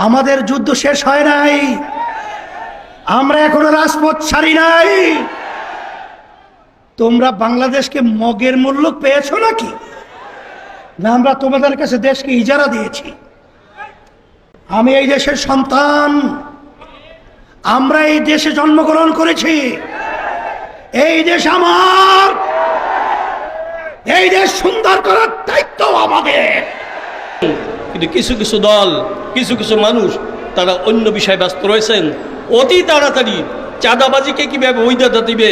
আমাদের যুদ্ধ শেষ হয় নাই। আমরা এখনও রাজপথ ছাড়ি নাই। তোমরা বাংলাদেশকে মগের মূল্য পেয়েছ নাকি? না, আমরা তোমাদের কাছে দেশকে ইজারা দিয়েছি। আমি এই দেশের সন্তান। আমরা এই দেশে জন্মগ্রহণ করেছি। এই দেশ আমার। এই দেশ সুন্দর করার দায়িত্ব আমাদের। কিন্তু কিছু কিছু দল, কিছু কিছু মানুষ তারা অন্য বিষয়ে ব্যস্ত রয়েছেন, অতি তাড়াতাড়ি চাঁদাবাজিকে কীভাবে বৈধতা দিবে,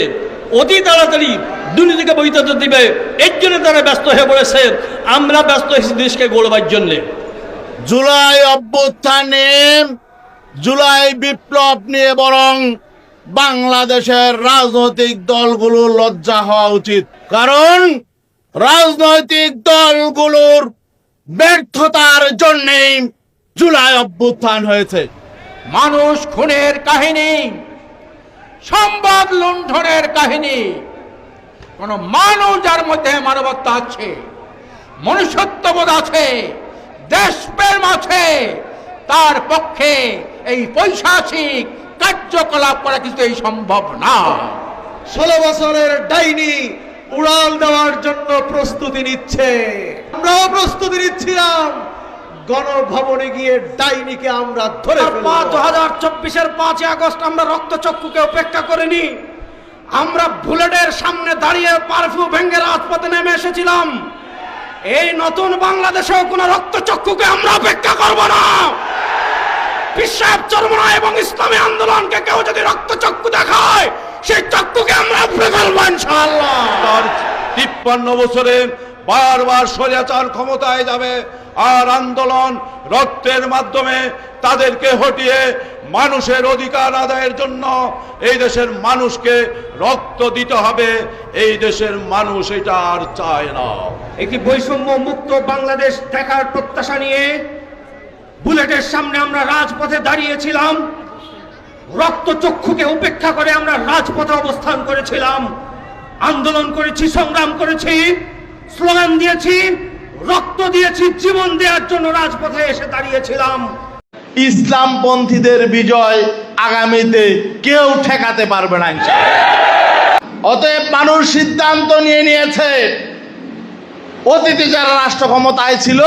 অতি তাড়াতাড়ি দুর্নীতিকে বৈধতা দিবে, এর জন্য তারা ব্যস্ত হয়ে পড়েছে। আমরা ব্যস্ত হয়েছি দেশকে গড়বার জন্যে। জুলাই অভ্যুত্থানে, জুলাই বিপ্লব নিয়ে বরং বাংলাদেশের রাজনৈতিক দলগুলো লজ্জা হওয়া উচিত। কারণ রাজনৈতিক দলগুলোর ব্যর্থতার জন্যেই জুলাই অভ্যুত্থান হয়েছে। মানুষ খুনের কাহিনী সম্বাদ লুণ্ঠনের কাহিনী কোন মানুষ যার মধ্যে মানবত্ব আছে মনুষ্যত্ববোধ আছে দেশপ্রেম আছে তার পক্ষে এই পৈশাচিক কার্যকলাপ করা কিন্তু এই সম্ভব না। ষোলো বছরের ডাইনি উড়াল দেওয়ার জন্য প্রস্তুতি নিচ্ছে। আমরাও প্রস্তুতি নিচ্ছিলাম। গণভবনে গিয়ে ডাইনিকে আমরা ধরে। দু হাজার চব্বিশের পাঁচই আগস্ট আমরা রক্তচক্ষুকে উপেক্ষা করিনি। আমরা বুলেটের সামনে দাঁড়িয়ে পারফিউ ভেঙ্গে রাজপথে নেমে এসেছিলাম। এই নতুন বাংলাদেশেও কোনো রক্তচক্ষুকে আমরা অপেক্ষা করব না। বিশ্বাস চরমনা এবং ইসলামী আন্দোলনকে কেউ যদি রক্তচক্ষু দেখায় সেই চক্ষুকে আমরা উপরে ফেলব ইনশাআল্লাহ। তিপ্পান্ন বছরে বারবার স্বৈরাচার ক্ষমতায় যাবে আর আন্দোলন রক্তের মাধ্যমে তাদেরকে হটিয়ে মানুষের অধিকার আদায়ের জন্য এই দেশের মানুষকে রক্ত দিতে হবে। এই দেশের মানুষ এটা আর চায় না। একটি বৈষম্য মুক্ত বাংলাদেশ দেখার প্রত্যাশা নিয়ে বুলেটের সামনে আমরা রাজপথে দাঁড়িয়েছিলাম। রক্তচক্ষুকে উপেক্ষা করে আমরা রাজপথে অবস্থান করেছিলাম। আন্দোলন করেছি, সংগ্রাম করেছি, স্লোগান দিয়েছি, রক্ত দিয়েছি, জীবন দেওয়ার জন্য রাজপথে এসে দাঁড়িয়েছিলাম। ইসলামপন্থীদের বিজয় আগামীতে কেউ ঠেকাতে পারবে না অতএব মানুষ সিদ্ধান্ত নিয়ে নিয়েছে, অতীতে যারা রাষ্ট্র ক্ষমতায় ছিল,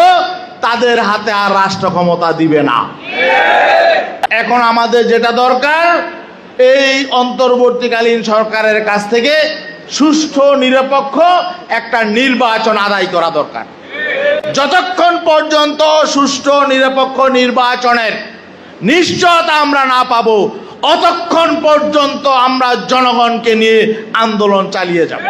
তাদের হাতে আর রাষ্ট্র ক্ষমতা দিবে না। এখন আমাদের যেটা দরকার, এই অন্তর্বর্তীকালীন সরকারের কাছ থেকে সুষ্ঠু, নিরপেক্ষ একটা নির্বাচন আদায় করা দরকার। যতক্ষণ পর্যন্ত সুষ্ঠু, নিরপেক্ষ নির্বাচনের নিশ্চয়তা আমরা না পাব, অতক্ষণ পর্যন্ত আমরা জনগণকে নিয়ে আন্দোলন চালিয়ে যাব।